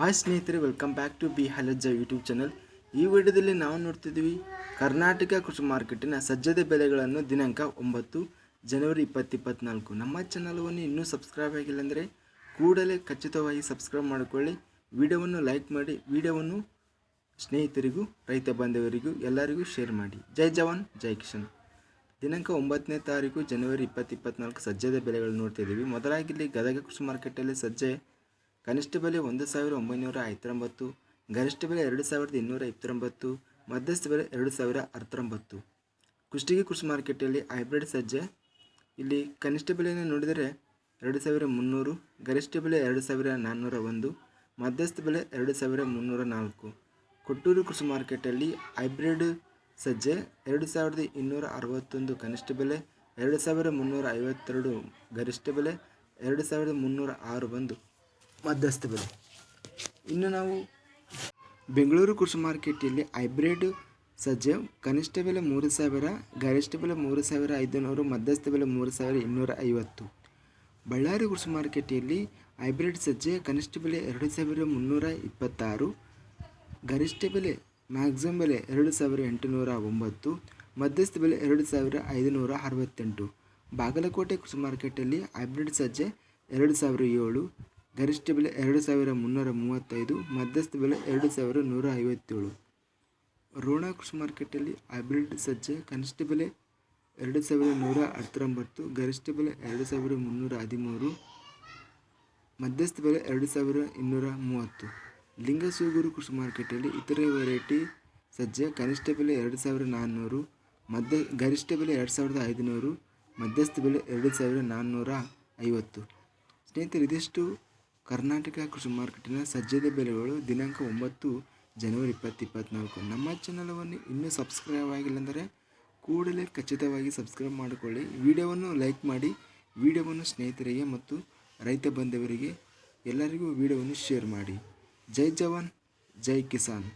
Hi ಸ್ನೇಹಿತರೆ welcome back to B Halajja YouTube channel ಈ ವಿಡಿಯೋದಲ್ಲಿ ನಾವು ನೋಡ್ತಿದ್ದೀವಿ ಕರ್ನಾಟಕ ಕೃಷಿ ಮಾರ್ಕೆಟಿನ ಸಜ್ಜದ ಬೆಲೆಗಳನ್ನು ದಿನಾಂಕ ಒಂಬತ್ತು ಜನವರಿ ಇಪ್ಪತ್ತಿಪ್ಪತ್ನಾಲ್ಕು. ನಮ್ಮ ಚಾನಲ್ವನ್ನು ಇನ್ನೂ ಸಬ್ಸ್ಕ್ರೈಬ್ ಆಗಿಲ್ಲ ಅಂದರೆ ಕೂಡಲೇ ಖಚಿತವಾಗಿ ಸಬ್ಸ್ಕ್ರೈಬ್ ಮಾಡಿಕೊಳ್ಳಿ. ವಿಡಿಯೋವನ್ನು ಲೈಕ್ ಮಾಡಿ, ವಿಡಿಯೋವನ್ನು ಸ್ನೇಹಿತರಿಗೂ, ರೈತ ಬಾಂಧವರಿಗೂ, ಎಲ್ಲರಿಗೂ ಶೇರ್ ಮಾಡಿ. ಜೈ ಜವಾನ್, ಜೈ ಕಿಶನ್ ದಿನಾಂಕ ಒಂಬತ್ತನೇ ತಾರೀಕು ಜನವರಿ ಇಪ್ಪತ್ತು ಇಪ್ಪತ್ನಾಲ್ಕು ಸಜ್ಜದ ಬೆಲೆಗಳು ನೋಡ್ತಾ ಇದ್ದೀವಿ ಮೊದಲಾಗಿ ಇಲ್ಲಿ ಗದಗ ಕೃಷಿ ಮಾರ್ಕೆಟಲ್ಲಿ ಸಜ್ಜೆ ಕನಿಷ್ಠ ಬೆಲೆ ಒಂದು ಸಾವಿರ ಒಂಬೈನೂರ ಐವತ್ತೊಂಬತ್ತು, ಗರಿಷ್ಠ ಬೆಲೆ ಎರಡು ಸಾವಿರದ ಇನ್ನೂರ ಇಪ್ಪತ್ತೊಂಬತ್ತು, ಮಧ್ಯಸ್ಥ ಬೆಲೆ ಎರಡು ಸಾವಿರ ಹತ್ತೊಂಬತ್ತು ಕುಷ್ಟಗಿ ಕೃಷಿ ಮಾರ್ಕೆಟಲ್ಲಿ ಹೈಬ್ರಿಡ್ ಸಜ್ಜೆ. ಇಲ್ಲಿ ಕನಿಷ್ಠ ಬೆಲೆಯನ್ನು ನೋಡಿದರೆ ಎರಡು ಸಾವಿರ ಮುನ್ನೂರು, ಗರಿಷ್ಠ ಬೆಲೆ ಎರಡು ಸಾವಿರ ನಾನ್ನೂರ ಒಂದು, ಮಧ್ಯಸ್ಥ ಬೆಲೆ ಎರಡು ಸಾವಿರ ಮುನ್ನೂರ ನಾಲ್ಕು. ಕೊಟ್ಟೂರು ಕೃಷಿ ಮಾರ್ಕೆಟಲ್ಲಿ ಹೈಬ್ರಿಡ್ ಸಜ್ಜೆ ಎರಡು ಸಾವಿರದ ಇನ್ನೂರ ಅರವತ್ತೊಂದು, ಕನಿಷ್ಠ ಬೆಲೆ ಎರಡು ಸಾವಿರ ಮುನ್ನೂರ ಐವತ್ತೆರಡು, ಗರಿಷ್ಠ ಬೆಲೆ ಎರಡು ಸಾವಿರದ ಮುನ್ನೂರ ಆರು ಒಂದು ಮಧ್ಯಸ್ಥ ಬೆಲೆ. ಇನ್ನು ನಾವು ಬೆಂಗಳೂರು ಕೃಷಿ ಮಾರ್ಕೆಟಲ್ಲಿ ಹೈಬ್ರಿಡ್ ಸಜ್ಜೆ ಕನಿಷ್ಠ ಬೆಲೆ ಮೂರು ಸಾವಿರ, ಗರಿಷ್ಠ ಬೆಲೆ ಮೂರು ಸಾವಿರ ಐದುನೂರು, ಮಧ್ಯಸ್ಥ ಬೆಲೆ ಮೂರು ಸಾವಿರ ಇನ್ನೂರ ಐವತ್ತು. ಬಳ್ಳಾರಿ ಕೃಷಿ ಮಾರ್ಕೆಟಲ್ಲಿ ಹೈಬ್ರಿಡ್ ಸಜ್ಜೆ ಕನಿಷ್ಠ ಬೆಲೆ ಎರಡು ಸಾವಿರ ಮುನ್ನೂರ ಇಪ್ಪತ್ತಾರು, ಗರಿಷ್ಠ ಬೆಲೆ ಮ್ಯಾಕ್ಸಿಮಮ್ ಬೆಲೆ ಎರಡು ಸಾವಿರ ಎಂಟುನೂರ ಒಂಬತ್ತು, ಮಧ್ಯಸ್ಥ ಬೆಲೆ ಎರಡು ಸಾವಿರ ಐದುನೂರ ಅರವತ್ತೆಂಟು. ಬಾಗಲಕೋಟೆ ಕೃಷಿ ಮಾರ್ಕೆಟಲ್ಲಿ ಹೈಬ್ರಿಡ್ ಸಜ್ಜೆ ಎರಡು ಸಾವಿರ ಏಳು ಗರಿಷ್ಠ ಬೆಲೆ ಎರಡು ಸಾವಿರ ಮುನ್ನೂರ ಮೂವತ್ತೈದು, ಮಧ್ಯಸ್ಥ ಬೆಲೆ ಎರಡು ಸಾವಿರ ನೂರ ಐವತ್ತೇಳು. ರೋಣ ಕೃಷಿ ಮಾರ್ಕೆಟಲ್ಲಿ ಹೈಬ್ರಿಡ್ ಸಜ್ಜೆ, ಕನಿಷ್ಠ ಬೆಲೆ ಎರಡು ಸಾವಿರ ನೂರ ಹತ್ತೊಂಬತ್ತು, ಗರಿಷ್ಠ ಬೆಲೆ ಎರಡು ಸಾವಿರ ಮುನ್ನೂರ ಹದಿಮೂರು, ಮಧ್ಯಸ್ಥ ಬೆಲೆ ಎರಡು ಸಾವಿರ ಇನ್ನೂರ ಮೂವತ್ತು. ಲಿಂಗಸೂಗೂರು ಕೃಷಿ ಮಾರ್ಕೆಟಲ್ಲಿ ಇತರೆ ವೆರೈಟಿ ಸಜ್ಜೆ, ಕನಿಷ್ಠ ಬೆಲೆ ಎರಡು ಸಾವಿರ ನಾನ್ನೂರು, ಮಧ್ಯ ಗರಿಷ್ಠ ಬೆಲೆ ಎರಡು ಸಾವಿರದ ಐದುನೂರು, ಮಧ್ಯಸ್ಥ ಬೆಲೆ ಎರಡು ಸಾವಿರ ನಾನ್ನೂರ ಐವತ್ತು. ಸ್ನೇಹಿತರು, ಇದಿಷ್ಟು ಕರ್ನಾಟಕ ಕೃಷಿ ಮಾರ್ಕೆಟಿನ ಸಜ್ಜದ ಬೆಲೆಗಳು ದಿನಾಂಕ ಒಂಬತ್ತು ಜನವರಿ ಇಪ್ಪತ್ತು ಇಪ್ಪತ್ತ್ನಾಲ್ಕು ನಮ್ಮ ಚಾನಲವನ್ನು ಇನ್ನೂ ಸಬ್ಸ್ಕ್ರೈಬ್ ಆಗಿಲ್ಲ ಅಂದರೆ ಕೂಡಲೇ ಖಚಿತವಾಗಿ ಸಬ್ಸ್ಕ್ರೈಬ್ ಮಾಡಿಕೊಳ್ಳಿ. ವಿಡಿಯೋವನ್ನು ಲೈಕ್ ಮಾಡಿ, ವಿಡಿಯೋವನ್ನು ಸ್ನೇಹಿತರಿಗೆ ಮತ್ತು ರೈತ ಬಂಧುವರಿಗೆ ಎಲ್ಲರಿಗೂ ವಿಡಿಯೋವನ್ನು ಶೇರ್ ಮಾಡಿ. ಜೈ ಜವಾನ್, ಜೈ ಕಿಸಾನ್.